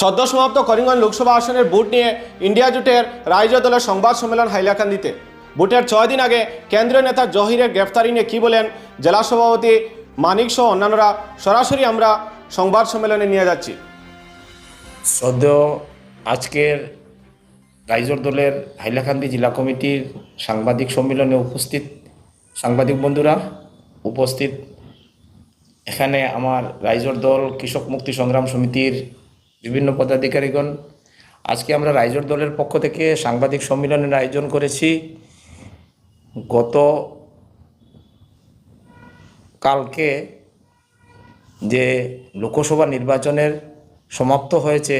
সদ্য সমাপ্ত করিমগঞ্জ লোকসভা আসনের বুট নিয়ে ইন্ডিয়া জোটের রাজ্য দলের সংবাদ সম্মেলন হাইলাকান্দিতে। বুটের ছয় দিন আগে কেন্দ্রীয় নেতা জহিরের গ্রেফতারি নিয়ে কী বলেন জেলা সভাপতি মানিক সহ অন্যান্যরা, সরাসরি আমরা সংবাদ সম্মেলনে নিয়ে যাচ্ছি। সদ্য আজকের রাইজর দলের হাইলাকান্দি জেলা কমিটির সাংবাদিক সম্মেলনে উপস্থিত সাংবাদিক বন্ধুরা উপস্থিত। এখানে আমার রাইজর দল কৃষক মুক্তি সংগ্রাম সমিতির বিভিন্ন পদাধিকারীগণ। আজকে আমরা রাইজর দলের পক্ষ থেকে সাংবাদিক সম্মেলনের আয়োজন করেছি। গত কালকে যে লোকসভা নির্বাচনের সমাপ্ত হয়েছে,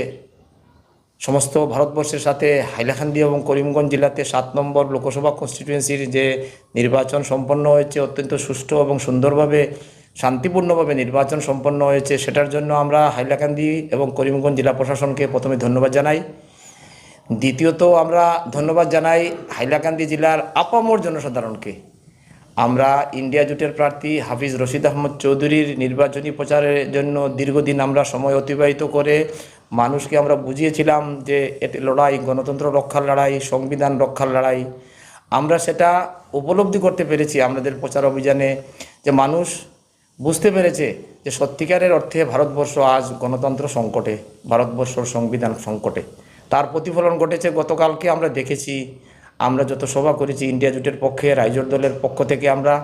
সমস্ত ভারতবর্ষের সাথে হাইলাকান্দি এবং করিমগঞ্জ জেলাতে সাত নম্বর লোকসভা কনস্টিটিউয়েন্সির যে নির্বাচন সম্পন্ন হয়েছে, অত্যন্ত সুষ্ঠু এবং সুন্দরভাবে শান্তিপূর্ণভাবে নির্বাচন সম্পন্ন হয়েছে, সেটার জন্য আমরা হাইলাকান্দি এবং করিমগঞ্জ জেলা প্রশাসনকে প্রথমে ধন্যবাদ জানাই। দ্বিতীয়ত আমরা ধন্যবাদ জানাই হাইলাকান্দি জেলার আপামর জনসাধারণকে। আমরা ইন্ডিয়া জোটের প্রার্থী হাফিজ রশিদ আহমদ চৌধুরীর নির্বাচনী প্রচারের জন্য দীর্ঘদিন আমরা সময় অতিবাহিত করে মানুষকে আমরা বুঝিয়েছিলাম যে এটি লড়াই, গণতন্ত্র রক্ষার লড়াই, সংবিধান রক্ষার লড়াই। আমরা সেটা উপলব্ধি করতে পেরেছি আমাদের প্রচার অভিযানে যে মানুষ বুঝতে পেরেছে যে সত্যিকারের অর্থে ভারতবর্ষ আজ গণতন্ত্র সংকটে, ভারতবর্ষর সংবিধান সংকটে। তার প্রতিফলন ঘটেছে গতকালকে আমরা দেখেছি। আমরা যত সভা করেছি, ইন্ডিয়া জোটের পক্ষে, রাইজর দলের পক্ষ থেকে আমরা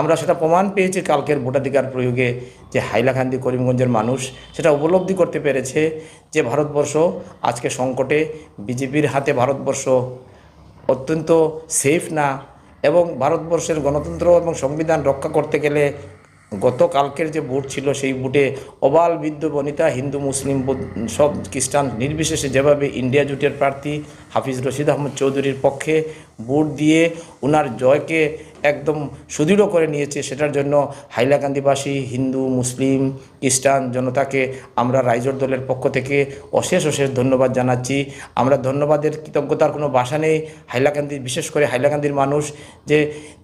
আমরা সেটা প্রমাণ পেয়েছি কালকের ভোটাধিকার প্রয়োগে যে হাইলাকান্দি, করিমগঞ্জের মানুষ সেটা উপলব্ধি করতে পেরেছে যে ভারতবর্ষ আজকে সংকটে, বিজেপির হাতে ভারতবর্ষ অত্যন্ত সেফ না, এবং ভারতবর্ষের গণতন্ত্র এবং সংবিধান রক্ষা করতে গেলে গতকালকের যে ভোট ছিল, সেই ভোটে অবাল বৃদ্ধ বনিতা হিন্দু, মুসলিম সব খ্রিস্টান নির্বিশেষে যেভাবে ইন্ডিয়া জুটের প্রার্থী হাফিজ রশিদ আহমদ চৌধুরীর পক্ষে ভোট দিয়ে ওনার জয়কে একদম সুদৃঢ় করে নিয়েছে, সেটার জন্য হাইলাকান্দিবাসী, হিন্দু, মুসলিম খ্রিস্টান জনতাকে আমরা রাইজর দলের পক্ষ থেকে অশেষ অশেষ ধন্যবাদ জানাচ্ছি। আমরা ধন্যবাদের কৃতজ্ঞতার কোনো ভাষা নেই। হাইলাকান্দি, বিশেষ করে হাইলাকান্দির মানুষ যে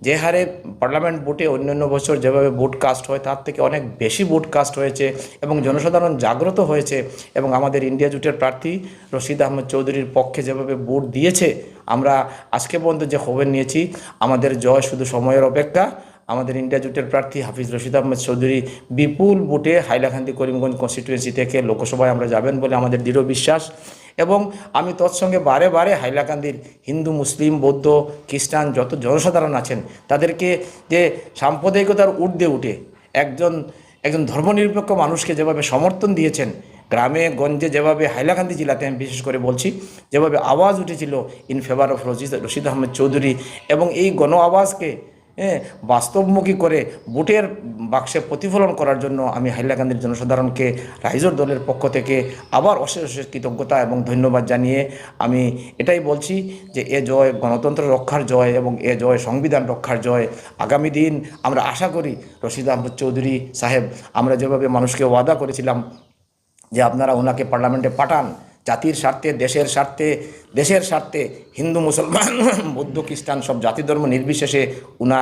যে হারে পার্লামেন্ট ভোটে অন্যান্য বছর যেভাবে ভোট কাস্ট হয়, তার থেকে অনেক বেশি ভোট কাস্ট হয়েছে এবং জনসাধারণ জাগ্রত হয়েছে এবং আমাদের ইন্ডিয়া জুটের প্রার্থী রশিদ আহমদ চৌধুরীর পক্ষে যেভাবে ভোট দিয়েছে, আমরা আজকে পর্যন্ত যে খবর নিয়েছি, আমাদের জয় শুধু সময়ের অপেক্ষা। আমাদের ইন্ডিয়া জোটের প্রার্থী হাফিজ রশিদ আহমেদ চৌধুরী বিপুল ভোটে হাইলাকান্দি করিমগঞ্জ কনস্টিটিউয়েন্সি থেকে লোকসভায় আমরা যাবেন বলে আমাদের দৃঢ় বিশ্বাস। এবং আমি তৎসঙ্গে বারে বারে হাইলাকান্দির হিন্দু, মুসলিম, বৌদ্ধ, খ্রিস্টান যত জনসাধারণ আছেন, তাদেরকে যে সাম্প্রদায়িকতার ঊর্ধ্বে উঠে একজন একজন ধর্মনিরপেক্ষ মানুষকে যেভাবে সমর্থন দিয়েছেন, গ্রামে, গঞ্জে যেভাবে হাইলাকান্দি জেলাতে আমি বিশেষ করে বলছি, যেভাবে আওয়াজ উঠেছিল in favour of Rashid Rashid Ahmed Chowdhury এবং এই গণ আওয়াজকে হ্যাঁ বাস্তবমুখী করে বুটের বাক্সে প্রতিফলন করার জন্য আমি হাইলাকান্দির জনসাধারণকে, রাইজর দলের পক্ষ থেকে আবার অশেষ অশেষ কৃতজ্ঞতা এবং ধন্যবাদ জানিয়ে আমি এটাই বলছি যে, এ জয় গণতন্ত্র রক্ষার জয় এবং এ জয় সংবিধান রক্ষার জয়। আগামী দিন আমরা আশা করি, রশিদ আহমদ চৌধুরী সাহেব, আমরা যেভাবে মানুষকে ওয়াদা করেছিলাম যে, আপনারা ওনাকে পার্লামেন্টে পাঠান জাতির স্বার্থে, দেশের স্বার্থে দেশের স্বার্থে হিন্দু, মুসলমান, বৌদ্ধ, খ্রিস্টান সব জাতি ধর্ম নির্বিশেষে উনা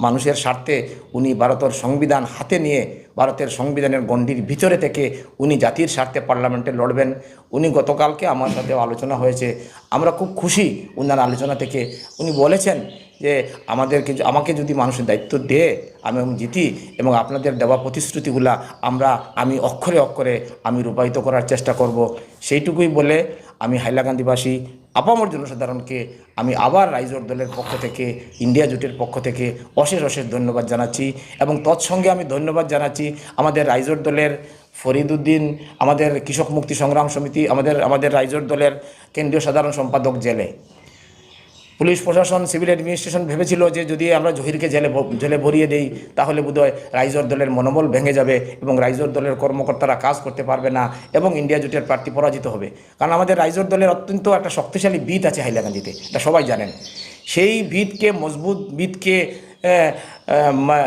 মানুষের স্বার্থে উনি ভারতের সংবিধান হাতে নিয়ে, ভারতের সংবিধানের গণ্ডির ভিতরে থেকে উনি জাতির স্বার্থে পার্লামেন্টে লড়বেন। উনি গতকালকে আমার সাথে আলোচনা হয়েছে। আমরা খুব খুশি উনার আলোচনা থেকে। উনি বলেছেন যে আমাদেরকে আমাকে যদি মানুষের দায়িত্ব দেয়, আমি জিতি এবং আপনাদের দেওয়া প্রতিশ্রুতিগুলা আমরা, আমি অক্ষরে অক্ষরে আমি রূপায়িত করার চেষ্টা করব। সেইটুকুই বলে আমি হাইলাকান্দিবাসী, আপামর জনসাধারণকে আমি আবার রাইজর দলের পক্ষ থেকে, ইন্ডিয়া জোটের পক্ষ থেকে অশেষ অশেষ ধন্যবাদ জানাচ্ছি এবং তৎসঙ্গে আমি ধন্যবাদ জানাচ্ছি আমাদের রাইজর দলের ফরিদুদ্দিন আমাদের কৃষক মুক্তি সংগ্রাম সমিতি, আমাদের আমাদের রাইজর দলের কেন্দ্রীয় সাধারণ সম্পাদক জেলে। পুলিশ প্রশাসন, সিভিল অ্যাডমিনিস্ট্রেশন ভেবেছিল যে যদি আমরা জহিরকে জেলে জেলে ভরিয়ে দেই, তাহলে বোধহয় রাইজর দলের মনোবল ভেঙে যাবে এবং রাইজর দলের কর্মকর্তারা কাজ করতে পারবে না এবং ইন্ডিয়া জোটের প্রার্থী পরাজিত হবে। কারণ আমাদের রাইজর দলের অত্যন্ত একটা শক্তিশালী বিদ আছে হাইলাকান্দিতে, এটা সবাই জানেন। সেই ভিতকে মজবুত ভিতকে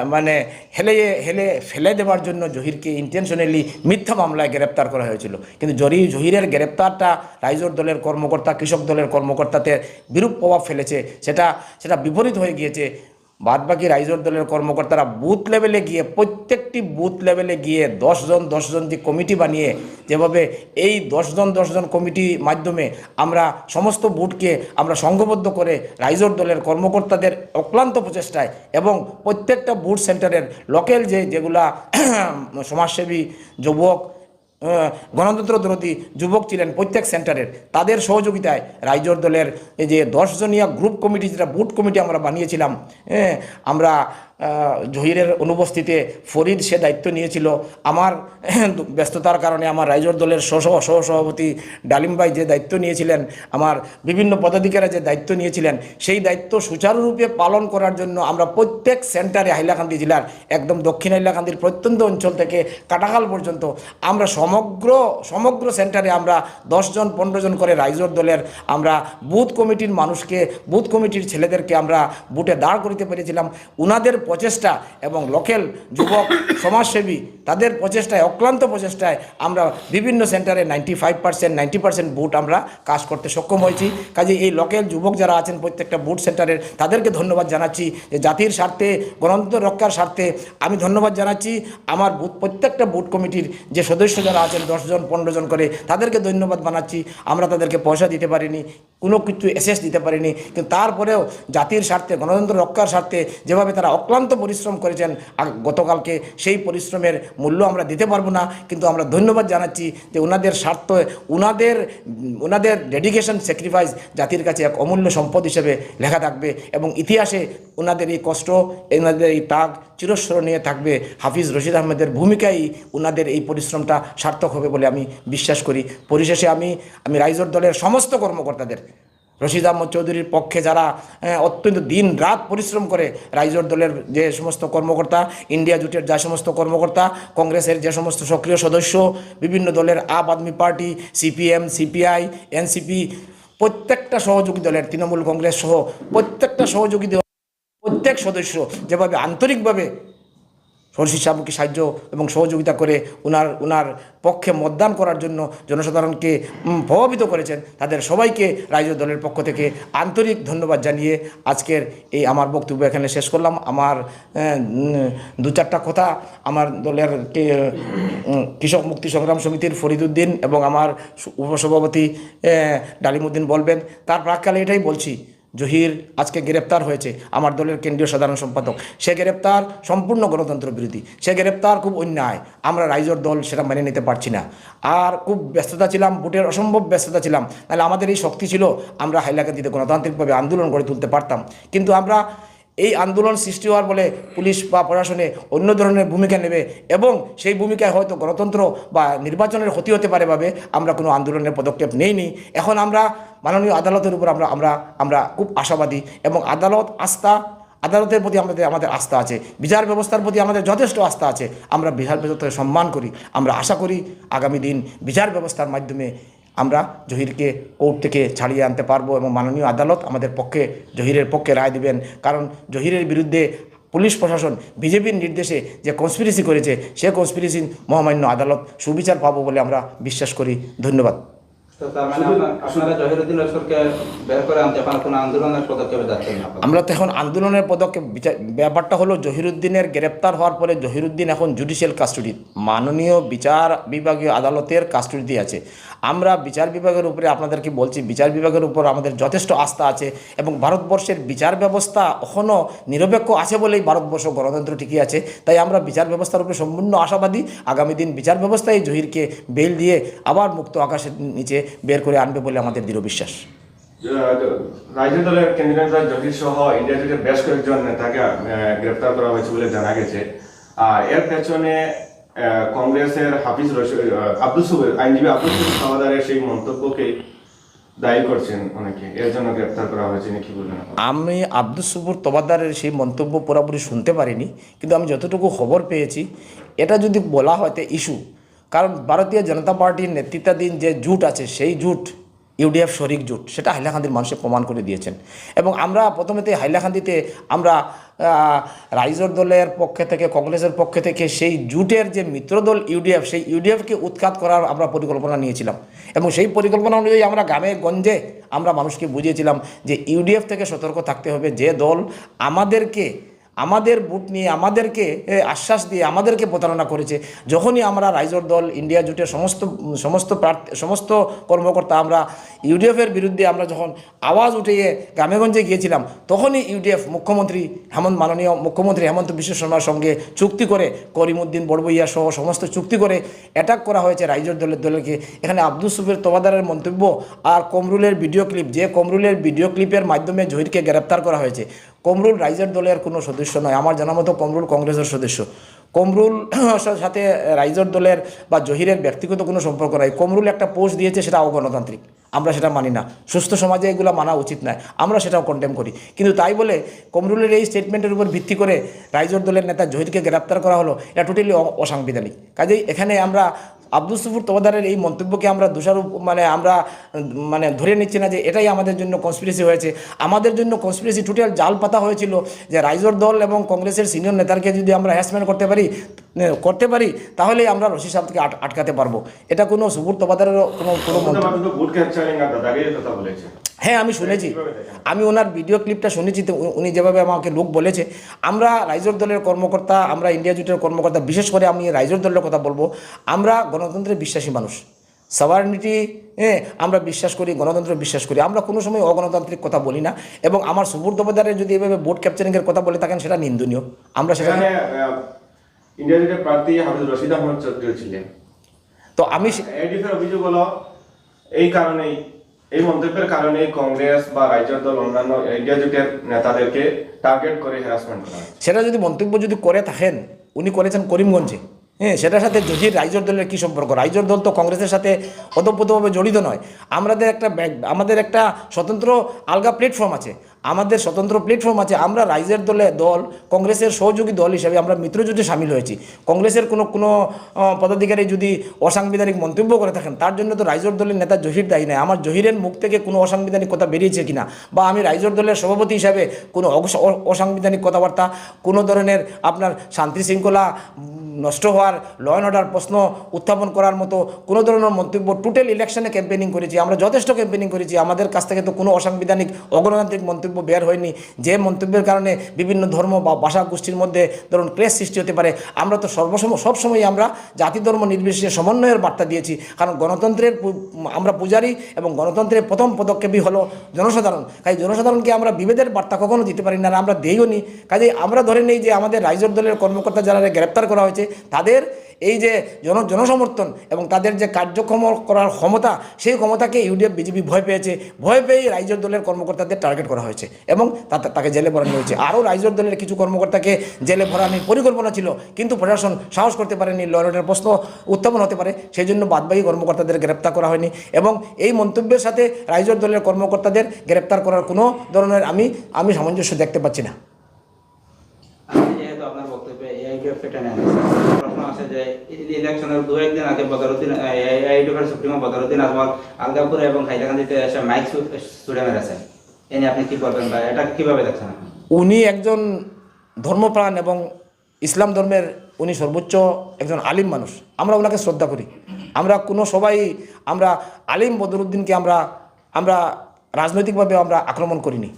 মানে হেলে হেলে ফেলে দেওয়ার জন্য জহিরকে ইন্টেনশনালি মিথ্যা মামলায় গ্রেপ্তার করা হয়েছিল। কিন্তু জরি, জহিরের গ্রেপ্তারটা রাইজর দলের কর্মকর্তা, কৃষক দলের কর্মকর্তাতে বিরূপ প্রভাব ফেলেছে। সেটা সেটা বিপরীত হয়ে গিয়েছে। বাদবাকি রাইজর দলের কর্মকর্তারা বুথ লেভেলে গিয়ে, প্রত্যেকটি বুথ লেভেলে গিয়ে দশজন দশজন যে কমিটি বানিয়ে, যেভাবে এই দশজন দশজন কমিটি মাধ্যমে আমরা সমস্ত বুথকে আমরা সংঘবদ্ধ করে রাইজর দলের কর্মকর্তাদের অক্লান্ত প্রচেষ্টায় এবং প্রত্যেকটা বুথ সেন্টারের লোকেল যে, যেগুলা সমাজসেবী, যুবক গণতন্ত্র দরদি যুবক ছিলেন প্রত্যেক সেন্টারের। তাদের সহযোগিতায় রাইজোর দলের এই যে দশজনীয় গ্রুপ কমিটি যেটা বুট কমিটি আমরা বানিয়েছিলাম হ্যাঁ আমরা জহিরের অনুপস্থিতিতে ফরিদ সে দায়িত্ব নিয়েছিল। আমার ব্যস্ততার কারণে আমার রাইজর দলের সহ সহ সভাপতি ডালিম ভাই যে দায়িত্ব নিয়েছিলেন, আমার বিভিন্ন পদাধিকারীরা যে দায়িত্ব নিয়েছিলেন, সেই দায়িত্ব সুচারুরূপে পালন করার জন্য আমরা প্রত্যেক সেন্টারে হাইলাকান্দি জেলার, একদম দক্ষিণ হাইলাকান্দির প্রত্যন্ত অঞ্চল থেকে কাটাখাল পর্যন্ত আমরা সমগ্র সমগ্র সেন্টারে আমরা দশজন পনেরো জন করে রাইজর দলের আমরা বুথ কমিটির মানুষকে, বুথ কমিটির ছেলেদেরকে আমরা বুটে দাঁড় করিতে পেরেছিলাম। উনাদের প্রচেষ্টা এবং লোকাল যুবক, সমাজসেবী, তাদের প্রচেষ্টায়, অক্লান্ত প্রচেষ্টায় আমরা বিভিন্ন সেন্টারে ninety five percent ninety percent booth আমরা কাজ করতে সক্ষম হয়েছি। কাজে এই লোকেল যুবক যারা আছেন প্রত্যেকটা বুট সেন্টারের তাদেরকে ধন্যবাদ জানাচ্ছি যে জাতির স্বার্থে, গণতন্ত্র রক্ষার স্বার্থে আমি ধন্যবাদ জানাচ্ছি। আমার বুথ প্রত্যেকটা বুট কমিটির যে সদস্য যারা আছেন, দশজন পনেরো জন করে, তাদেরকে ধন্যবাদ জানাচ্ছি। আমরা তাদেরকে পয়সা দিতে পারিনি, কোনো কিছু এসেস দিতে পারিনি। কিন্তু তারপরেও জাতির স্বার্থে, গণতন্ত্র রক্ষার স্বার্থে যেভাবে তারা অক্লান্ত পরিশ্রম করেছেন। গতকালকে সেই পরিশ্রমের মূল্য আমরা দিতে পারব না। কিন্তু আমরা ধন্যবাদ জানাচ্ছি যে ওনাদের স্বার্থ ওনাদের ওনাদের ডেডিকেশন স্যাক্রিফাইস জাতির কাছে এক অমূল্য সম্পদ হিসেবে লেখা থাকবে এবং ইতিহাসে ওনাদের এই কষ্ট ওনাদের এই তাগ চিরস্মরণীয় থাকবে। হাফিজ রশিদ আহমেদের ভূমিকাই ওনাদের এই পরিশ্রমটা সার্থক হবে বলে আমি বিশ্বাস করি। পরিশেষে আমি আমি রাইজর দলের সমস্ত কর্মকর্তাদের রশিদ আহমদ চৌধুরীর পক্ষে যারা অত্যন্ত দিন রাত পরিশ্রম করে রাইজর দলের যে সমস্ত কর্মকর্তা, ইন্ডিয়া জোটের যে সমস্ত কর্মকর্তা, কংগ্রেসের যে সমস্ত সক্রিয় সদস্য, বিভিন্ন দলের Aam Aadmi party, CPM, CPI, NCP, প্রত্যেকটা সহযোগী দলের, তৃণমূল কংগ্রেস সহ প্রত্যেকটা সহযোগী দল প্রত্যেক সদস্য যেভাবে আন্তরিকভাবে সরষি সাহেবকে সাহায্য এবং সহযোগিতা করে উনার উনার পক্ষে মতদান করার জন্য জনসাধারণকে প্রভাবিত করেছেন। তাদের সবাইকে রাজ্য দলের পক্ষ থেকে আন্তরিক ধন্যবাদ জানিয়ে আজকের এই আমার বক্তব্য এখানে শেষ করলাম। আমার দু চারটা কথা আমার দলের কৃষক মুক্তি সংগ্রাম সমিতির ফরিদুদ্দিন এবং আমার উপসভাপতি ডালিমুদ্দিন বলবেন। তার প্রাককালে এটাই বলছি জহির আজকে গ্রেপ্তার হয়েছে আমার দলের কেন্দ্রীয় সাধারণ সম্পাদক। সে গ্রেপ্তার সম্পূর্ণ গণতন্ত্র বিরোধী। সে গ্রেপ্তার খুব অন্যায়। আমরা রাইজর দল সেটা মেনে নিতে পারছি না। আর খুব ব্যস্ততা ছিলাম বুটের অসম্ভব ব্যস্ততা ছিলাম। তাহলে আমাদের এই শক্তি ছিল, আমরা হাইলাকান্দিতে গণতান্ত্রিকভাবে আন্দোলন গড়ে তুলতে পারতাম। কিন্তু আমরা এই আন্দোলন সৃষ্টি হওয়ার ফলে পুলিশ বা প্রশাসনে অন্য ধরনের ভূমিকা নেবে এবং সেই ভূমিকায় হয়তো গণতন্ত্র বা নির্বাচনের ক্ষতি হতে পারে ভাবে আমরা কোনো আন্দোলনের পদক্ষেপ নেইনি। এখন আমরা মাননীয় আদালতের উপর আমরা আমরা আমরা খুব আশাবাদী এবং আদালত আস্থা, আদালতের প্রতি আমাদের আমাদের আস্থা আছে, বিচার ব্যবস্থার প্রতি আমাদের যথেষ্ট আস্থা আছে, আমরা বিচার ব্যবস্থাকে সম্মান করি, আমরা আশা করি আগামী দিন বিচার ব্যবস্থার মাধ্যমে আমরা জহিরকে কোর্ট থেকে ছাড়িয়ে আনতে পারব এবং মাননীয় আদালত আমাদের পক্ষে, জহিরের পক্ষে রায় দিবেন। কারণ জহিরের বিরুদ্ধে পুলিশ প্রশাসন, বিজেপির নির্দেশে যে কনস্পিরেসি করেছে, সে কনস্পিরেসি মহামান্য আদালত সুবিচার পাবো বলে আমরা বিশ্বাস করি। ধন্যবাদ। মানে আমরা তো এখন আন্দোলনের পদক্ষেপ ব্যাপারটা হলো জহিরুদ্দিনের গ্রেপ্তার হওয়ার পরে জহিরুদ্দিন এখন জুডিশিয়াল কাস্টডি মাননীয় বিচার বিভাগীয় আদালতের কাস্টডিতে আছে। আমরা বিচার বিভাগের উপরে আপনাদেরকে বলছি, বিচার বিভাগের উপর আমাদের যথেষ্ট আস্থা আছে এবং ভারতবর্ষের বিচার ব্যবস্থা এখনও নিরপেক্ষ আছে বলেই ভারতবর্ষ গণতন্ত্র ঠিকই আছে। তাই আমরা বিচার ব্যবস্থার উপরে সম্পূর্ণ আশাবাদী। আগামী দিন বিচার ব্যবস্থায় জহিরকে বেল দিয়ে আবার মুক্ত আকাশের নিচে বের করে আনবে বলে আমাদের দৃঢ় বিশ্বাস। রাজ্য দলের কেন্দ্রীয় নেতা সহ ইন্ডিয়া বেশ কয়েকজন নেতাকে গ্রেপ্তার করা হয়েছে বলে জানা গেছে। আর এর পেছনে কংগ্রেসের হাফিজ আব্দুল সুবের আইনজীবী আব্দুল সুবের সমাদারের সেই মন্তব্যকে আমি আব্দুল সুবুর তবাদারের সেই মন্তব্য পুরোপুরি শুনতে পারিনি, কিন্তু আমি যতটুকু খবর পেয়েছি, এটা যদি বলা হয় ইস্যু। কারণ ভারতীয় জনতা পার্টির নেতৃত্বাধীন যে জুট আছে, সেই জুট ইউডিএফ শরিক জুট, সেটা হাইলাকান্দির মানুষে প্রমাণ করে দিয়েছেন। এবং আমরা প্রথমেতে হাইলাকান্দিতে আমরা রাইজর দলের পক্ষে থেকে, কংগ্রেসের পক্ষে থেকে সেই জুটের যে মিত্রদল ইউডিএফ, সেই ইউডিএফকে উৎখাত করার আমরা পরিকল্পনা নিয়েছিলাম। এবং সেই পরিকল্পনা অনুযায়ী আমরা গ্রামে, গঞ্জে আমরা মানুষকে বুঝিয়েছিলাম যে ইউডিএফ থেকে সতর্ক থাকতে হবে যে দল আমাদেরকে আমাদের বুট নিয়ে আমাদেরকে আশ্বাস দিয়ে আমাদেরকে প্রতারণা করেছে। যখনই আমরা রাইজর দল, ইন্ডিয়া জোটের সমস্ত সমস্ত প্রার্থী, সমস্ত কর্মকর্তা আমরা ইউডিএফের বিরুদ্ধে আমরা যখন আওয়াজ উঠিয়ে গ্রামেগঞ্জে গিয়েছিলাম, তখনই ইউডিএফ মুখ্যমন্ত্রী হেমন্ত, মাননীয় মুখ্যমন্ত্রী হেমন্ত বিশ্ব শর্মার সঙ্গে চুক্তি করে করিমুদ্দিন বড়বইয়া সহ সমস্ত চুক্তি করে অ্যাটাক করা হয়েছে রাইজর দলের দলকে। এখানে আব্দুল সুফের তোবাদারের মন্তব্য আর কমরুলের ভিডিও ক্লিপ যে কমরুলের ভিডিও ক্লিপের মাধ্যমে জহিরকে গ্রেপ্তার করা হয়েছে। কমরুল রাইজার দলের কোনো সদস্য নয়। আমার জানা মতো কমরুল কংগ্রেসের সদস্য। কমরুল সাথে রাইজর দলের বা জহিরের ব্যক্তিগত কোনো সম্পর্ক নাই। কমরুল একটা পোস্ট দিয়েছে সেটা অগণতান্ত্রিক। আমরা সেটা মানি না। সুস্থ সমাজে এগুলো মানা উচিত নয়। আমরা সেটাও কন্টেম করি। কিন্তু তাই বলে কমরুলের এই স্টেটমেন্টের উপর ভিত্তি করে রাইজর দলের নেতা জহিরকে গ্রেপ্তার করা হলো, এটা টোটালি অসাংবিধানিক। কাজেই এখানে আমরা আব্দুল সুফুর তোমাদারের এই মন্তব্যকে আমরা দোষারোপ মানে আমরা মানে ধরে নিচ্ছি না যে এটাই আমাদের জন্য কনস্পিরেসি হয়েছে। আমাদের জন্য কনস্পিরেসি টোটাল জাল পাতা হয়েছিল যে রাইজর দল এবং কংগ্রেসের সিনিয়র নেতাকে যদি আমরা হ্যারাসমেন্ট করতে পারি করতে পারি, তাহলে আমরা রশি সাহেবকে আট- আটকাতে পারব। এটা কোনো সুফুর তোমাদারেরও কোনো কোনো মন্তব্য। হ্যাঁ আমি শুনেছি। আমি ওনার ভিডিও ক্লিপটা শুনেছি তো উনি যেভাবে আমাকে লোক বলেছে। আমরা রাইজর দলের কর্মকর্তা আমরা ইন্ডিয়া জুটের কর্মকর্তা বিশেষ করে আমি রাইজর দলের কথা বলব আমরা গণতন্ত্রে বিশ্বাসী মানুষ। সাভারনিটি হ্যাঁ আমরা বিশ্বাস করি গণতন্ত্রে বিশ্বাস করি। আমরা কোনো সময় অগণতান্ত্রিক কথা বলি না এবং আমার সুবুর দবাদারের যদি এভাবে ভোট ক্যাপচারিংয়ের কথা বলে থাকেন সেটা নিন্দনীয়। আমরা সেটা সেখানে ইন্ডিয়া জোটের প্রার্থী হাফিজ রশিদ আহমদ চৌধুরী ছিলেন। তো আমি অভিযোগ হলো এই কারণেই এই মন্তব্যের কারণে কংগ্রেস বা রাজ্যের দল অন্যান্য ইন্ডিয়া জোটের নেতাদেরকে টার্গেট করে হ্যারাসমেন্ট করা সেটা যদি মন্তব্য যদি করে থাকেন, উনি করেছেন করিমগঞ্জে। হ্যাঁ সেটার সাথে যদি রাইজর দলের কী সম্পর্ক? রাইজর দল তো কংগ্রেসের সাথে অতপ্রতভাবে জড়িত নয়। আমাদের একটা আমাদের একটা স্বতন্ত্র আলগা প্ল্যাটফর্ম আছে। আমাদের স্বতন্ত্র প্ল্যাটফর্ম আছে, আমরা রাইজের দলে দল, কংগ্রেসের সহযোগী দল হিসাবে আমরা মিত্রজোটে সামিল হয়েছি। কংগ্রেসের কোনো কোনো পদাধিকারী যদি অসাংবিধানিক মন্তব্য করে থাকেন, তার জন্য তো রাইজর দলের নেতা জহির দায়ী নয়। আমার জহিরের মুখ থেকে কোনো অসাংবিধানিক কথা বেরিয়েছে কিনা, বা আমি রাইজর দলের সভাপতি হিসাবে কোনো অস- অসাংবিধানিক কথাবার্তা, কোনো ধরনের আপনার শান্তি শৃঙ্খলা নষ্ট হওয়ার ল অ্যান্ড অর্ডার প্রশ্ন উত্থাপন করার মতো কোনো ধরনের মন্তব্য টোটাল ইলেকশনে ক্যাম্পেনিং করেছি, আমরা যথেষ্ট ক্যাম্পেনিং করেছি। আমাদের কাছ থেকে তো কোনো অসাংবিধানিক, অগণতান্ত্রিক মন্তব্য বের হয়নি। যে মন্তব্যের কারণে বিভিন্ন ধর্ম বা ভাষা গোষ্ঠীর মধ্যে ধরুন ক্লেশ সৃষ্টি হতে পারে। আমরা তো সর্বসময় সবসময় আমরা জাতি ধর্ম নির্বিশেষে সমন্বয়ের বার্তা দিয়েছি। কারণ গণতন্ত্রের আমরা পূজারি এবং গণতন্ত্রের প্রথম পদক্ষেপই হলো জনসাধারণ। কাজে জনসাধারণকে আমরা বিভেদের বার্তা কখনো দিতে পারি না আমরা দেইও নি। কাজে আমরা ধরে নেই যে আমাদের রাইজর দলের কর্মকর্তা যারা গ্রেপ্তার করা হয়েছে, তাদের এই যে জন, জনসমর্থন এবং তাদের যে কার্যক্রম করার ক্ষমতা, সেই ক্ষমতাকে ইউডিএফ, বিজেপি ভয় পেয়েছে। ভয় পেয়েই রাইজর দলের কর্মকর্তাদের টার্গেট করা হয়েছে এবং তাকে জেলে ভরানো হয়েছে। আরও রাইজর দলের কিছু কর্মকর্তাকে জেলে ভরানোর পরিকল্পনা ছিল, কিন্তু প্রশাসন সাহস করতে পারেনি। লয়ের প্রশ্ন উত্থাপন হতে পারে সেই জন্য বাদবাহী কর্মকর্তাদের গ্রেপ্তার করা হয়নি এবং এই মন্তব্যের সাথে রাইজর দলের কর্মকর্তাদের গ্রেপ্তার করার কোনো ধরনের আমি আমি সামঞ্জস্য দেখতে পাচ্ছি না। আপনার বক্তব্যে ইলেকশনের দু একদিন আগে বদরুদ্দিন সুপ্রিমো বদরুদ্দিন আজমল আলগাপুরে এবং হাইলাকান্দিতে এসে মাইক ছুড়ে মেরেছেন এ নিয়ে আপনি কি করবেন বা এটা দেখছেন উনি একজন ধর্মপ্রাণ এবং ইসলাম ধর্মের উনি সর্বোচ্চ একজন আলিম মানুষ। আমরা ওনাকে শ্রদ্ধা করি। আমরা কোনো সবাই আমরা আলিম বদরুদ্দিনকে আমরা আমরা রাজনৈতিকভাবে আমরা আক্রমণ করিনি।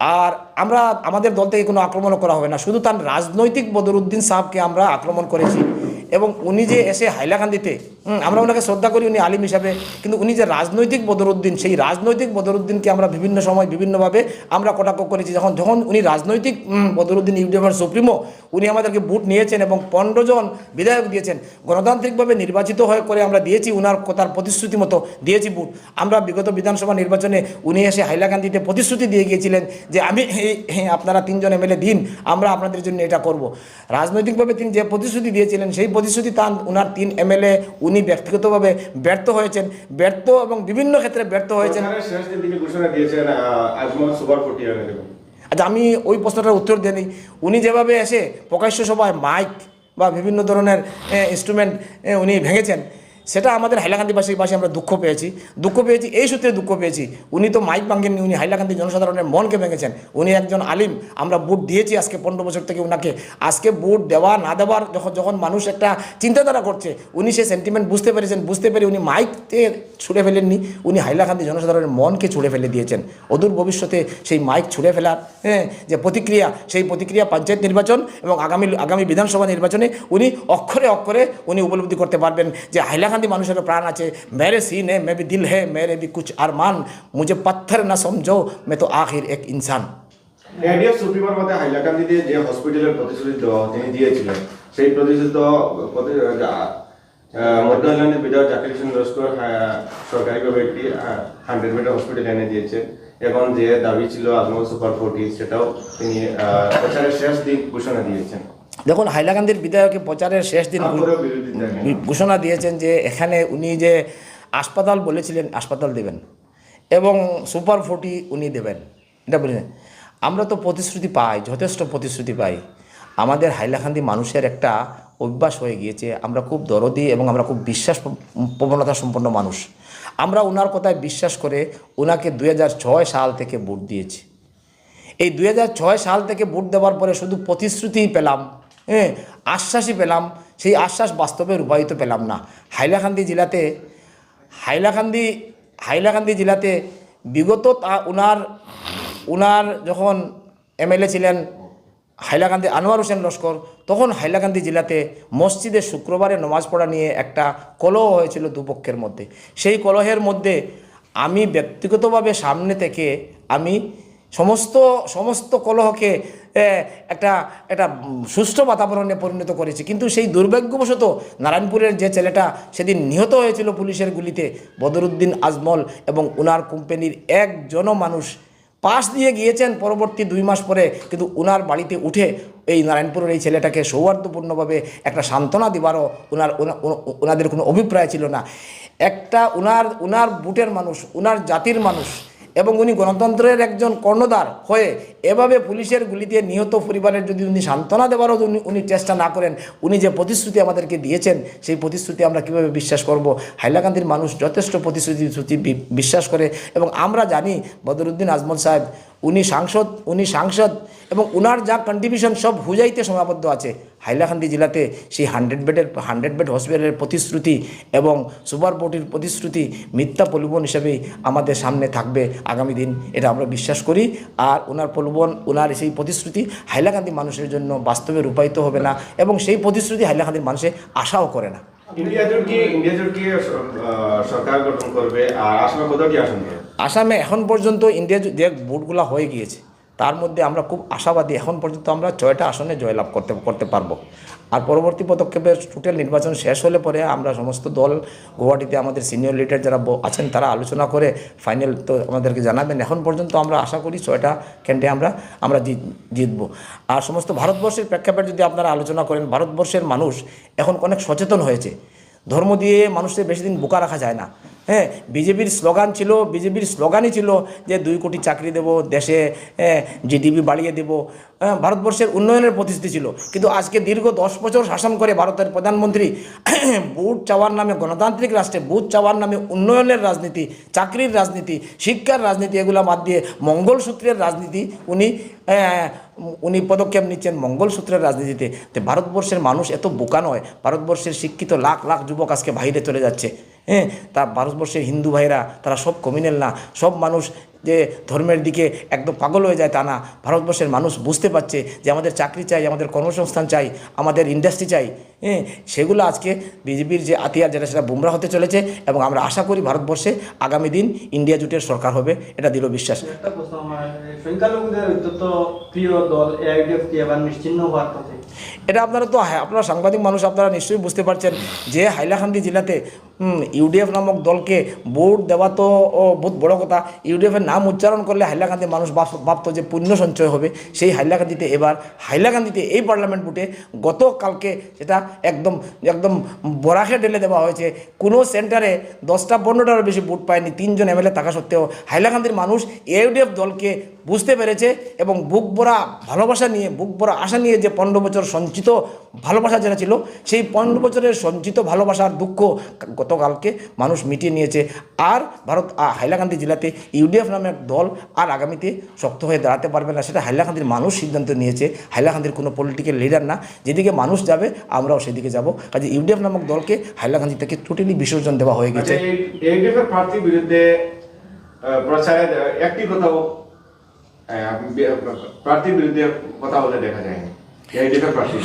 আর আমরা, আমাদের দল থেকে কোনো আক্রমণও করা হবে না। শুধু তার রাজনৈতিক বদরুদ্দিন সাহেবকে আমরা আক্রমণ করেছি। এবং উনি যে এসে হাইলাকান্দিতে আমরা ওনাকে শ্রদ্ধা করি উনি আলিম হিসাবে, কিন্তু উনি যে রাজনৈতিক বদরুদ্দিন, সেই রাজনৈতিক বদরুদ্দিনকে আমরা বিভিন্ন সময় বিভিন্নভাবে আমরা কটাক্ষ করেছি। যখন যখন উনি রাজনৈতিক বদরুদ্দিন ইউডিএফের সুপ্রিমো, উনি আমাদেরকে বুট নিয়েছেন এবং পনেরো জন বিধায়ক দিয়েছেন। গণতান্ত্রিকভাবে নির্বাচিত হয়ে করে আমরা দিয়েছি উনার কথার প্রতিশ্রুতি মতো দিয়েছি বুট। আমরা বিগত বিধানসভা নির্বাচনে উনি এসে হাইলাকান্দিতে প্রতিশ্রুতি দিয়ে গিয়েছিলেন যে আমি আপনারা তিনজন এমএলএ দিন, আমরা আপনাদের জন্য এটা করব। রাজনৈতিকভাবে তিনি যে প্রতিশ্রুতি দিয়েছিলেন, সেই প্রতিশ্রুতি তান উনার তিন এমএলএ উনি ব্যক্তিগতভাবে ব্যর্থ হয়েছেন। ব্যর্থ এবং বিভিন্ন ক্ষেত্রে ব্যর্থ হয়েছেন। আচ্ছা আমি ওই প্রশ্নটার উত্তর দিই। উনি যেভাবে এসে প্রকাশ্য সভায় মাইক বা বিভিন্ন ধরনের ইনস্ট্রুমেন্ট উনি ভেঙেছেন সেটা আমাদের হাইলাকান্দিবাসী বাসী আমরা দুঃখ পেয়েছি। দুঃখ পেয়েছি, এই সূত্রে দুঃখ পেয়েছি। উনি তো মাইক ভাঙেননি, উনি হাইলাকান্দি জনসাধারণের মনকে ভেঙেছেন। উনি একজন আলিম, আমরা বুট দিয়েছি আজকে পনেরো বছর থেকে উনাকে। আজকে বুট দেওয়া, না দেওয়ার যখন যখন মানুষ একটা চিন্তাধারা করছে, উনি সেই সেন্টিমেন্ট বুঝতে পেরেছেন। বুঝতে পেরে উনি মাইকতে ছুঁড়ে ফেলেননি, উনি হাইলাকান্দি জনসাধারণের মনকে ছুঁড়ে ফেলে দিয়েছেন। অদূর ভবিষ্যতে সেই মাইক ছুঁড়ে ফেলার হ্যাঁ যে প্রতিক্রিয়া, সেই প্রতিক্রিয়া পঞ্চায়েত নির্বাচন এবং আগামী আগামী বিধানসভা নির্বাচনে উনি অক্ষরে অক্ষরে উনি উপলব্ধি করতে পারবেন যে হাইলাকান্দি কান্দি মানুষের প্রাণ আছে মেরে সিনে মে দিল হে মেরে ভি কুছ আরমান মুঝে পাথর না সমঝো মে তো আখির এক ইনসান এডিএফ মতে হাইলাকান্দিতে যে হসপিটালের প্রতিশ্রুতি তিনি দিয়েছিলেন সেই প্রতিশ্রুতি বিধায়ক জাকির হোসেন লস্কর সরকারিভাবে একটি হান্ড্রেড হসপিটাল এনে দিয়েছে। এবং যে দাবি ছিল, আজমল সুপার ফোর্টি সেটাও তিনি প্রচারের শেষ দিক ঘোষণা দিয়েছেন। দেখুন হাইলাকান্দির বিধায়কের প্রচারের শেষ দিন ঘোষণা দিয়েছেন যে এখানে উনি যে হাসপাতাল বলেছিলেন হাসপাতাল দেবেন এবং সুপার ফোর্টি উনি দেবেন। এটা বলেছেন। আমরা তো প্রতিশ্রুতি পাই যথেষ্ট প্রতিশ্রুতি পাই। আমাদের হাইলাকান্দি মানুষের একটা অভ্যাস হয়ে গিয়েছে আমরা খুব দরদি এবং আমরা খুব বিশ্বাস প্রবণতা সম্পন্ন মানুষ। আমরা ওনার কথায় বিশ্বাস করে ওনাকে দু হাজার ছয় সাল থেকে ভোট দিয়েছি। এই দু হাজার ছয় সাল থেকে ভোট দেওয়ার পরে শুধু প্রতিশ্রুতিই পেলাম হ্যাঁ আশ্বাসই পেলাম, সেই আশ্বাস বাস্তবে রূপায়িত পেলাম না। হাইলাকান্দি জেলাতে, হাইলাকান্দি হাইলাকান্দি জেলাতে বিগত তা উনার উনার যখন এমএলএ ছিলেন হাইলাকান্দি আনোয়ার হোসেন লস্কর, তখন হাইলাকান্দি জেলাতে মসজিদে শুক্রবারে নমাজ পড়া নিয়ে একটা কলহ হয়েছিল দুপক্ষের মধ্যে। সেই কলহের মধ্যে আমি ব্যক্তিগতভাবে সামনে থেকে আমি সমস্ত সমস্ত কলহকে একটা একটা সুষ্ঠু বাতাবরণে পরিণত করেছে। কিন্তু সেই দুর্ভাগ্যবশত নারায়ণপুরের যে ছেলেটা সেদিন নিহত হয়েছিল পুলিশের গুলিতে, বদরুদ্দিন আজমল এবং উনার কোম্পানির একজনও মানুষ পাশ দিয়ে গিয়েছেন পরবর্তী দুই মাস পরে, কিন্তু উনার বাড়িতে উঠে এই নারায়ণপুরের এই ছেলেটাকে সৌহার্দ্যপূর্ণভাবে একটা সান্ত্বনা দিবারও উনা- উনা- কোনো অভিপ্রায় ছিল না। একটা, উনার উনার বুটের মানুষ, উনার জাতির মানুষ এবং উনি গণতন্ত্রের একজন কর্ণধার হয়ে এভাবে পুলিশের গুলিতে নিহত পরিবারের যদি উনি সান্ত্বনা দেওয়ারও উনি উনি চেষ্টা না করেন, উনি যে প্রতিশ্রুতি আমাদেরকে দিয়েছেন, সেই প্রতিশ্রুতি আমরা কীভাবে বিশ্বাস করব? হাইলাকান্দির মানুষ যথেষ্ট প্রতিশ্রুতি শ্রুতি বিশ্বাস করে এবং আমরা জানি বদরুদ্দিন আজমল সাহেব, উনি সাংসদ উনি সাংসদ এবং ওনার যা কন্ট্রিবিউশন সব হুজাইতে সীমাবদ্ধ আছে। হাইলাকান্দি জেলাতে সেই হান্ড্রেড বেডের হান্ড্রেড বেড হসপিটালের প্রতিশ্রুতি এবং সুপার বোর্ডের প্রতিশ্রুতি মিথ্যা প্রলোভন হিসেবেই আমাদের সামনে থাকবে আগামী দিন এটা আমরা বিশ্বাস করি। আর ওনার প্রলোভন ওনার সেই প্রতিশ্রুতি হাইলাকান্দি মানুষের জন্য বাস্তবে রূপায়িত হবে না এবং সেই প্রতিশ্রুতি হাইলাকান্দির মানুষে আশাও করে না। আসামে এখন পর্যন্ত ইন্ডিয়া যে ভোটগুলো হয়ে গিয়েছে তার মধ্যে আমরা খুব আশাবাদী, এখন পর্যন্ত আমরা ছয়টা আসনে জয়লাভ করতে করতে পারব। আর পরবর্তী পদক্ষেপের টোটাল নির্বাচন শেষ হলে পরে আমরা সমস্ত দল, গুয়াহাটিতে আমাদের সিনিয়র লিডার যারা আছেন, তারা আলোচনা করে ফাইনাল তো আমাদেরকে জানাবেন। এখন পর্যন্ত আমরা আশা করি ছয়টা ক্যান্ডে আমরা আমরা জিত, জিতবো। আর সমস্ত ভারতবর্ষের প্রেক্ষাপট যদি আপনারা আলোচনা করেন, ভারতবর্ষের মানুষ এখন অনেক সচেতন হয়েছে। ধর্ম দিয়ে মানুষের বেশি দিন বোকা রাখা যায় না। হ্যাঁ বিজেপির স্লোগান ছিল বিজেপির স্লোগানই ছিল যে দুই কোটি চাকরি দেব দেশে জিডিপি বাড়িয়ে দেব। হ্যাঁ, ভারতবর্ষের উন্নয়নের প্রতিশ্রুতি ছিল। কিন্তু আজকে দীর্ঘ দশ বছর শাসন করে ভারতের প্রধানমন্ত্রী বুট চাওয়ার নামে গণতান্ত্রিক রাষ্ট্রে বুট চাওয়ার নামে উন্নয়নের রাজনীতি চাকরির রাজনীতি শিক্ষার রাজনীতি এগুলো বাদ দিয়ে মঙ্গলসূত্রের রাজনীতি উনি আহ, উনি পদক্ষেপ নিচ্ছেন মঙ্গলসূত্রের রাজনীতিতে। তো ভারতবর্ষের মানুষ এত বোকা নয়। ভারতবর্ষের শিক্ষিত লাখ লাখ যুবক আজকে বাইরে চলে যাচ্ছে। হ্যাঁ তা ভারতবর্ষের হিন্দু ভাইরা, তারা সব কমিনেল না। সব মানুষ যে ধর্মের দিকে একদম পাগল হয়ে যায় তা না। ভারতবর্ষের মানুষ বুঝতে পারছে যে আমাদের চাকরি চাই, আমাদের কর্মসংস্থান চাই, আমাদের ইন্ডাস্ট্রি চাই। হ্যাঁ সেগুলো আজকে বিজেপির যে আতিয়ার, যেটা সেটা বুমরা হতে চলেছে এবং আমরা আশা করি ভারতবর্ষে আগামী দিন ইন্ডিয়া জুটের সরকার হবে, এটা দৃঢ় বিশ্বাস। সংখ্যালঘুদের প্রিয় দল এআইডিএফ কি এবার নিশ্চিহ্ন হওয়ার পথে? এটা আপনারা তো আপনারা সাংবাদিক মানুষ, আপনারা নিশ্চয়ই বুঝতে পারছেন যে হাইলাকান্দি জেলাতে ইউডিএফ নামক দলকে ভোট দেওয়া তো বহুত বড় কথা। ইউডিএফের নাম উচ্চারণ করলে হাইলাকান্দি মানুষ ভাব- ভাবতো যে পুণ্য সঞ্চয় হবে। সেই হাইলাকান্দিতে এবার, হাইলাকান্দিতে এই পার্লামেন্ট ভোটে গতকালকে সেটা একদম একদম বরাখে ঢেলে দেওয়া হয়েছে। কোনো সেন্টারে দশটা পনেরোটারও বেশি ভোট পায়নি, তিনজন এমএলএ থাকা সত্ত্বেও হাইলাকান্দির মানুষ ইউডিএফ দলকে বুঝতে পেরেছে এবং বুক ভরা ভালোবাসা নিয়ে, বুক ভরা আশা নিয়ে যে পনেরো বছর সঞ্চিত ভালোবাসা যেটা ছিল, সেই পনেরো বছরের সঞ্চিত ভালোবাসার দুঃখ গতকালকে মানুষ মিটিয়ে নিয়েছে। আর ভারত হাইলাকান্দি জেলাতে ইউডিএফ নামে এক দল আর আগামীতে শক্ত হয়ে দাঁড়াতে পারবে না, সেটা হাইলাকান্দির মানুষ সিদ্ধান্ত নিয়েছে। হাইলাকান্দির কোনো পলিটিক্যাল লিডার না, যেদিকে মানুষ যাবে, আমরাও সেদিকে যাব। কাজে ইউডিএফ নামক দলকে হাইলাকান্দি থেকে টোটালি বিসর্জন দেওয়া হয়ে গেছে। আচ্ছা প্রার্থীর বিরুদ্ধে প্রচারের একটি কথাও প্রার্থীর বিরুদ্ধে কথা বলে দেখা যায়নি।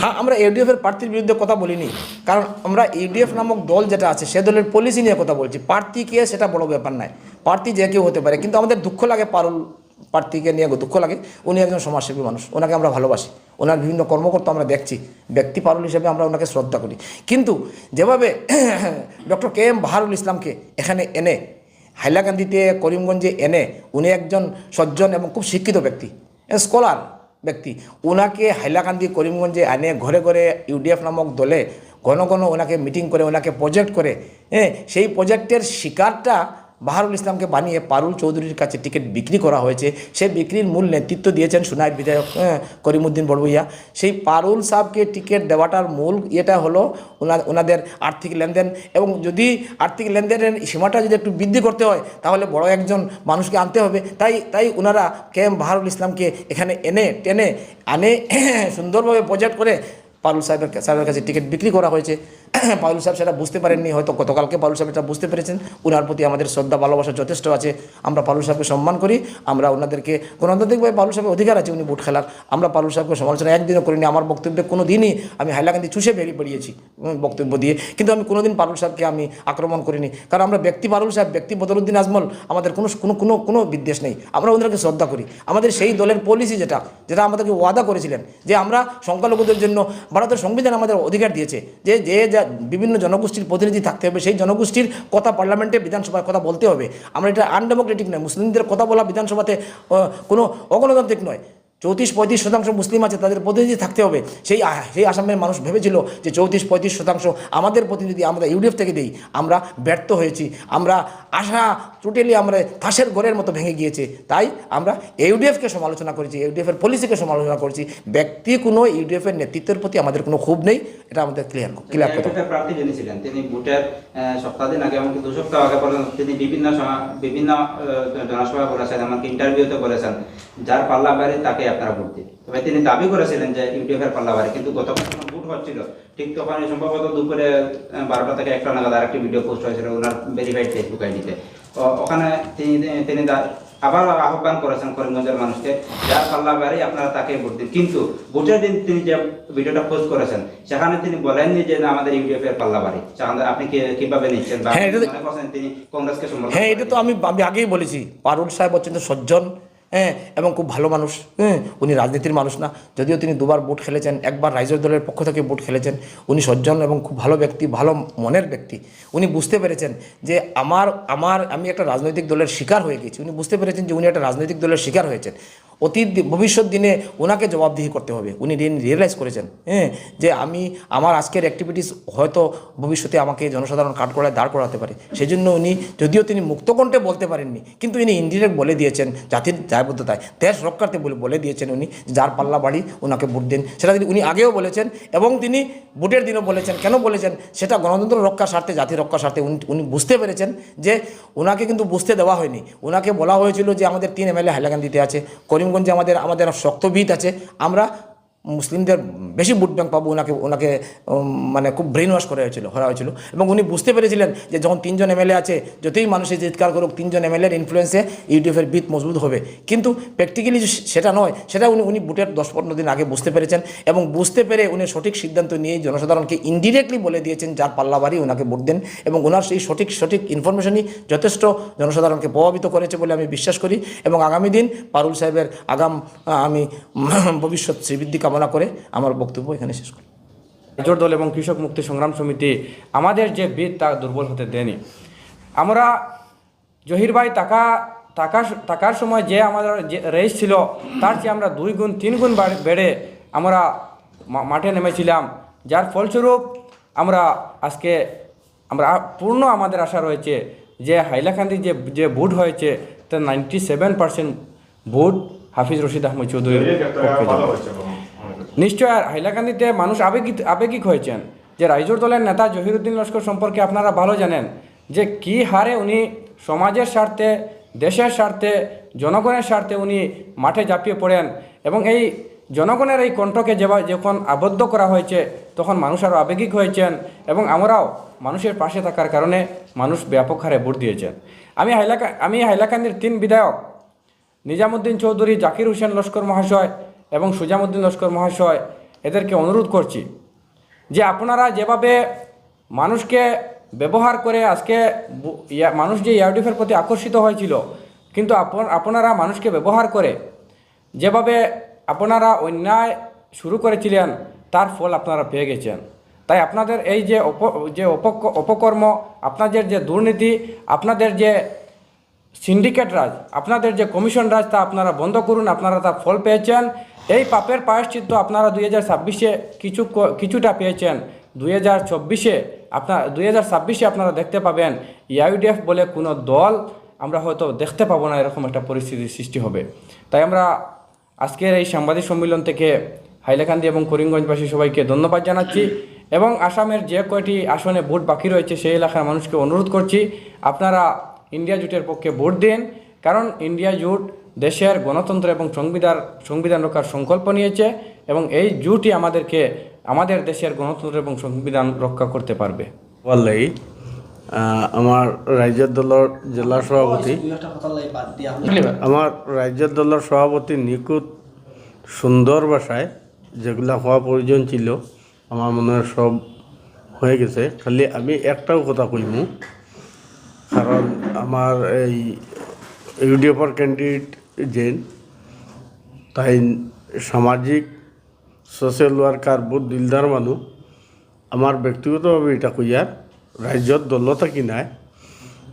হ্যাঁ আমরা ইউডিএফ এর প্রার্থীর বিরুদ্ধে কথা বলিনি। কারণ আমরা ইউডিএফ নামক দল যেটা আছে, সে দলের পলিসি নিয়ে কথা বলছি। প্রার্থী কে, সেটা বড় ব্যাপার নয়। প্রার্থী যে কেউ হতে পারে। কিন্তু আমাদের দুঃখ লাগে পারুল প্রার্থীকে নিয়ে, দুঃখ লাগে। উনি একজন সমাজসেবী মানুষ। ওনাকে আমরা ভালোবাসি। ওনার বিভিন্ন কর্মকর্তা আমরা দেখছি। ব্যক্তি পারুল হিসেবে আমরা ওনাকে শ্রদ্ধা করি। কিন্তু যেভাবে ডক্টর কে এম বাহারুল ইসলামকে এখানে এনে, হাইলাকান্দিতে করিমগঞ্জে এনে, উনি একজন সজ্জন এবং খুব শিক্ষিত ব্যক্তি স্কলার ব্যক্তি। ওনাকে হাইলাকান্দি করিমগঞ্জে আনে, ঘরে ঘরে ইউডিএফ নামক দলে ঘন ঘন ওনাকে মিটিং করে ওনাকে প্রজেক্ট করে। হ্যাঁ সেই প্রজেক্টের শিকারটা বাহারুল ইসলামকে বানিয়ে পারুল চৌধুরীর কাছে টিকিট বিক্রি করা হয়েছে। সেই বিক্রির মূল নেতৃত্ব দিয়েছেন সুনাইট বিধায়ক করিমুদ্দিন বড়বইয়া সেই পারুল সাহকে টিকিট দেওয়াটার মূল ইয়েটা হলো ওনা, ওনাদের আর্থিক লেনদেন এবং যদি আর্থিক লেনদেনের সীমাটা যদি একটু বৃদ্ধি করতে হয়, তাহলে বড় একজন মানুষকে আনতে হবে। তাই তাই ওনারা কে এম বাহারুল ইসলামকে এখানে এনে, টেনে, আনে, সুন্দরভাবে প্রজেক্ট করে পারুল সাহেবের সাহেবের কাছে টিকিট বিক্রি করা হয়েছে। পারুল সাহেব সেটা বুঝতে পারেননি হয়তো গতকালকে পারুল সাহেব এটা বুঝতে পেরেছেন। ওনার প্রতি আমাদের শ্রদ্ধা ভালোবাসা যথেষ্ট আছে। আমরা পারুল সাহেবকে সম্মান করি আমরা ওনাদেরকে গণতান্ত্রিকভাবে পারুল সাহেবের অধিকার আছে উনি ভোট খেলার। আমরা পারুল সাহেবকে সমালোচনা একদিনও করিনি আমার বক্তব্যে কোনো দিনই আমি হাইলাকান্দি চুষে বেরিয়ে উম, বক্তব্য দিয়ে। কিন্তু আমি কোনোদিন পারুল সাহেবকে আমি আক্রমণ করিনি। কারণ আমরা ব্যক্তি পারুল সাহেব ব্যক্তি বদরুদ্দিন আজমল আমাদের কোনো কোনো কোনো কোনো বিদ্বেষ নেই। আমরা ওনাদেরকে শ্রদ্ধা করি। আমাদের সেই দলের পলিসি যেটা যেটা আমাদেরকে ওয়াদা করেছিলেন যে আমরা সংখ্যালঘুদের জন্য ভারতের সংবিধান আমাদের অধিকার দিয়েছে। যে যা বিভিন্ন জনগোষ্ঠীর প্রতিনিধি থাকতে হবে। সেই জনগোষ্ঠীর কথা পার্লামেন্টে বিধানসভায় কথা বলতে হবে। আমরা এটা আনডেমোক্রেটিক নয়, মুসলিমদের কথা বলা বিধানসভাতে কোনো অগণতান্ত্রিক নয়। চৌত্রিশ পঁয়ত্রিশ শতাংশ মুসলিম আছে, তাদের প্রতিনিধি থাকতে হবে। সেই সেই আসামের মানুষ ভেবেছিল যে চৌত্রিশ পঁয়ত্রিশ শতাংশ আমাদের প্রতিনিধি আমরা ইউডিএফ থেকে দিই, আমরা ব্যর্থ হয়েছি, আমরা আশা টোটালি আমরা ফাঁসের ঘরের মতো ভেঙে গিয়েছে। তাই আমরা ইউডিএফকে সমালোচনা করেছি, ইউডিএফের পলিসিকে সমালোচনা করেছি। ব্যক্তি কোনো ইউডিএফের নেতৃত্বের প্রতি আমাদের কোনো ক্ষোভ নেই, এটা আমাদের ক্লিয়ার ক্লিয়ার এর প্রার্থী যিনি ছিলেন তিনি ভোটের সপ্তাহ দিন আগে এমনকি দু সপ্তাহ আগে পর্যন্ত তিনি বিভিন্ন বিভিন্ন জনসভা করেছেন, এমনকি ইন্টারভিউতে করেছেন যার পাল্লা বাড়ি তাকে আপনারা ভোট দিন তবে তিনি দাবি করেছিলেন যে ইউডিএফ এর পাল্লা বাড়ি কিন্তু গতকাল যখন ভোট হচ্ছিল ঠিক তখন সম্ভবত দুপুরে বারোটা থেকে একটা নাগাদ আরেকটি ভিডিও পোস্ট হয়েছিল ওনার ভেরিফাইড ফেসবুক আইডিতে ওখানে তিনি তিনি আবার আহ্বান করেছেন করিমগঞ্জের মানুষকে যার পাল্লা বাড়ি আপনারা তাকে ভোট দিন। কিন্তু ভোটের দিন তিনি যে ভিডিওটা পোস্ট করেছেন সেখানে তিনি বলেননি যে না, আমাদের ইউডিএফ এর পাল্লা বাড়ি সেখানে আপনি কীভাবে নিচ্ছেন বা হ্যাঁ, তিনি কংগ্রেসকে সমর্থন হ্যাঁ এটা তো আমি আমি আগেই বলেছি পারুল সাহেব অত্যন্ত সজ্জন। হ্যাঁ এবং খুব ভালো মানুষ হ্যাঁ উনি রাজনীতির মানুষ না। যদিও তিনি দুবার ভোট খেলেছেন, একবার রাইজর দলের পক্ষ থেকে ভোট খেলেছেন। উনি সজ্জন এবং খুব ভালো ব্যক্তি, ভালো মনের ব্যক্তি। উনি বুঝতে পেরেছেন যে আমার আমার, আমি একটা রাজনৈতিক দলের শিকার হয়ে গেছি। উনি বুঝতে পেরেছেন যে উনি একটা রাজনৈতিক দলের শিকার হয়েছেন। অতীত ভবিষ্যৎ দিনে ওনাকে জবাবদিহি করতে হবে। উনি রিয়েলাইজ করেছেন হ্যাঁ যে আমি, আমার আজকের অ্যাক্টিভিটিস হয়তো ভবিষ্যতে আমাকে জনসাধারণ কাঠগড়ায় দাঁড় করাতে পারে। সেই জন্য উনি, যদিও তিনি মুক্তকণ্ঠে বলতে পারেননি, কিন্তু ইনি ইনডিরেক্ট বলে দিয়েছেন জাতির দায়বদ্ধতায়। দেশ রক্ষার্থে বলে বলে দিয়েছেন উনি যার পাল্লা বাড়ি ওনাকে ভোট দেন। সেটা তিনি, উনি আগেও বলেছেন এবং তিনি ভোটের দিনও বলেছেন। কেন বলেছেন? সেটা গণতন্ত্র রক্ষার স্বার্থে জাতির রক্ষার স্বার্থে উনি উনি বুঝতে পেরেছেন যে ওনাকে কিন্তু বুঝতে দেওয়া হয়নি। ওনাকে বলা হয়েছিল যে আমাদের তিন এমএলএ হাইলাকান্দিতে আছে করিমগঞ্জে আমাদের আমাদের শক্তভিত আছে। আমরা মুসলিমদের বেশি ভোট ব্যাংক পাবো ওনাকে ওনাকে মানে খুব ব্রেন ওয়াশ করা হয়েছিল করা হয়েছিল। এবং উনি বুঝতে পেরেছিলেন যে যখন তিনজন এমএলএ আছে, যতই মানুষের চিৎকার করুক, তিনজন এমএলএর ইনফ্লুয়েন্সে ইউটিউবের বিত মজবুত হবে। কিন্তু প্র্যাকটিক্যালি সেটা নয়, সেটা উনি উনি ভোটের দশ পনেরো দিন আগে বুঝতে পেরেছেন এবং বুঝতে পেরে উনি সঠিক সিদ্ধান্ত নিয়ে জনসাধারণকে ইনডিরেক্টলি বলে দিয়েছেন, যার পাল্লাবাড়ি ওনাকে ভোট দেন এবং ওনার সেই সঠিক সঠিক ইনফরমেশনই যথেষ্ট জনসাধারণকে প্রভাবিত করেছে বলে আমি বিশ্বাস করি। এবং আগামী দিন পারুল সাহেবের আগাম আমি, ভবিষ্যৎ শ্রীবৃদ্ধি কামনা করে আমার বক্তব্য এখানে শেষ করি মেজর দল এবং কৃষক মুক্তি সংগ্রাম সমিতি আমাদের যে বীর তা দুর্বল হতে দেয়নি। আমরা জহির ভাই টাকা টাকা, টাকার সময় যে আমাদের যে রেস ছিল, তার চেয়ে আমরা দুই গুণ, তিন গুণ বেড়ে আমরা মাঠে নেমেছিলাম। যার ফলস্বরূপ আমরা আজকে, আমরা পূর্ণ আমাদের আশা রয়েছে যে হাইলাকান্দি যে যে ভোট হয়েছে তা ninety seven percent vote Hafiz Rashid Ahmad চৌধুরীর নিশ্চয় আর হাইলাকান্দিতে মানুষ আবেগিক আবেগিক হয়েছেন যে রাইজোর দলের নেতা জহিরুদ্দিন লস্কর সম্পর্কে আপনারা ভালো জানেন যে কি হারে উনি সমাজের স্বার্থে, দেশের স্বার্থে, জনগণের স্বার্থে উনি মাঠে ঝাঁপিয়ে পড়েন এবং এই জনগণের এই কণ্ঠকে যখন আবদ্ধ করা হয়েছে, তখন মানুষ আরও আবেগিক হয়েছেন এবং আমরাও মানুষের পাশে থাকার কারণে মানুষ ব্যাপক হারে ভোট দিয়েছেন। আমি হাইলাকা আমি হাইলাকান্দির তিন বিধায়ক, নিজামুদ্দিন চৌধুরী, জাকির হোসেন লস্কর মহাশয় এবং সুজামুদ্দিন লস্কর মহাশয় এদেরকে অনুরোধ করছি যে আপনারা যেভাবে মানুষকে ব্যবহার করে আজকে মানুষ যে ইয়ারডিফের প্রতি আকর্ষিত হয়েছিল, কিন্তু আপন, আপনারা মানুষকে ব্যবহার করে যেভাবে আপনারা অন্যায় শুরু করেছিলেন, তার ফল আপনারা পেয়ে গেছেন। তাই আপনাদের এই যে অপ, যে অপক- অপকর্ম, আপনাদের যে দুর্নীতি, আপনাদের যে সিন্ডিকেট রাজ, আপনাদের যে কমিশন রাজ, তা আপনারা বন্ধ করুন, আপনারা তার ফল পেয়েছেন। এই পাপের প্রায়শ্চিত্ত আপনারা দুই হাজার ছাব্বিশে কিছু কিছুটা পেয়েছেন। দুই হাজার চব্বিশে আপনার দুই হাজার ছাব্বিশে আপনারা দেখতে পাবেন ইউডিএফ বলে কোনো দল আমরা হয়তো দেখতে পাবো না, এরকম একটা পরিস্থিতির সৃষ্টি হবে। তাই আমরা আজকের এই সাংবাদিক সম্মেলন থেকে হাইলাকান্দি এবং করিমগঞ্জবাসী সবাইকে ধন্যবাদ জানাচ্ছি এবং আসামের যে কয়টি আসনে ভোট বাকি রয়েছে সেই এলাকার মানুষকে অনুরোধ করছি, আপনারা ইন্ডিয়া জোটের পক্ষে ভোট দিন, কারণ ইন্ডিয়া জোট দেশের গণতন্ত্র এবং সংবিধান সংবিধান রক্ষার সংকল্প নিয়েছে এবং এই জুটি আমাদেরকে, আমাদের দেশের গণতন্ত্র এবং সংবিধান রক্ষা করতে পারবে। লাগি আমার রাজ্যের দলের জেলা সভাপতি, আমার রাজ্যের দলের সভাপতি নিখুঁত সুন্দর ভাষায় যেগুলা হওয়া প্রয়োজন ছিল, আমার মনে হয় সব হয়ে গেছে। খালি আমি একটাও কথা কইমু, কারণ আমার এই ইউডিএফর ক্যান্ডিডেট যে তাই সামাজিক, সোশ্যাল ওয়ার্কার বহুত দিলদার মানুষ আমার ব্যক্তিগতভাবে এটা কইয়ার রাজ্যত দল থাকি নাই।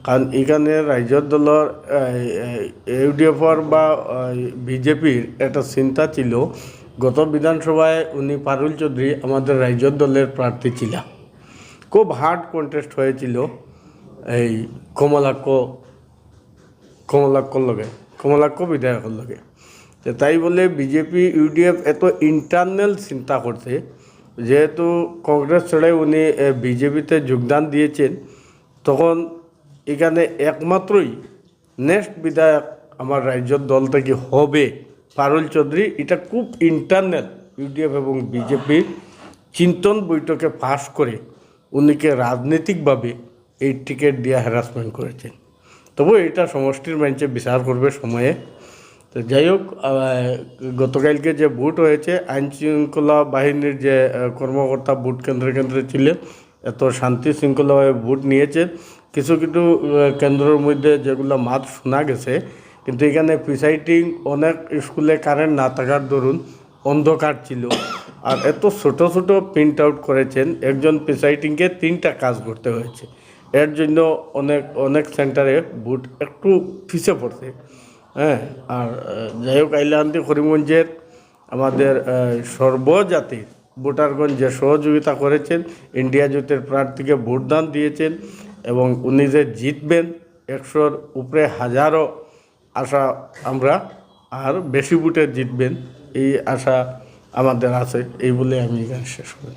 কারণ এখানে রাজ্যর দলের ইউডিএফর বা বিজেপির একটা চিন্তা ছিল, গত বিধানসভায় উনি পারুল চৌধুরী আমাদের রাজ্যর দলের প্রার্থী ছিল। খুব হার্ড কন্টেস্ট হয়েছিল এই কমলাক্ষ কমলাক্ষর লগে। কমলাক্ষ বিধায়কের লগে। তো তাই বলে বিজেপি ইউডিএফ এত ইন্টারনাল চিন্তা করছে, যেহেতু কংগ্রেস ছেড়ে উনি বিজেপিতে যোগদান দিয়েছেন, তখন এখানে একমাত্রই নেক্সট বিধায়ক আমার রাজ্যের দল থেকে হবে পারুল চৌধুরী। এটা খুব ইন্টারনাল ইউডিএফ এবং বিজেপির চিন্তন বৈঠকে পাশ করে উনিকে রাজনৈতিকভাবে এই টিকিট দিয়ে হ্যারাসমেন্ট করেছেন। তবু এটা সমষ্টির মঞ্চে বিচার করবে সময়ে। তো যাই হোক গতকালকে যে ভোট হয়েছে আইন শৃঙ্খলা বাহিনীর যে কর্মকর্তা ভোট কেন্দ্রে কেন্দ্রে ছিলেন, এত শান্তি শৃঙ্খলাভাবে ভোট নিয়েছে। কিছু কিছু কেন্দ্রের মধ্যে যেগুলো মাত শোনা গেছে, কিন্তু এখানে প্রিসাইডিং অনেক স্কুলে কারেন্ট না থাকার দরুন অন্ধকার ছিল। আর এত ছোট ছোট প্রিন্ট আউট করেছেন, একজন প্রিসাইডিংকে তিনটা কাজ করতে হয়েছে। এর জন্য অনেক অনেক সেন্টারে বুট একটু পিছিয়ে পড়ছে। হ্যাঁ আর যাই হোক আইলান্দি করিমগঞ্জের আমাদের সর্বজাতির ভোটারগণ যে সহযোগিতা করেছেন, ইন্ডিয়া জোটের প্রার্থীকে ভোটদান দিয়েছেন এবং উনি যে জিতবেন, একশোর উপরে হাজারো আশা আমরা আর বেশি ভোটে জিতবেন, এই আশা আমাদের আছে। এই বলে আমি এখানে শেষ করি।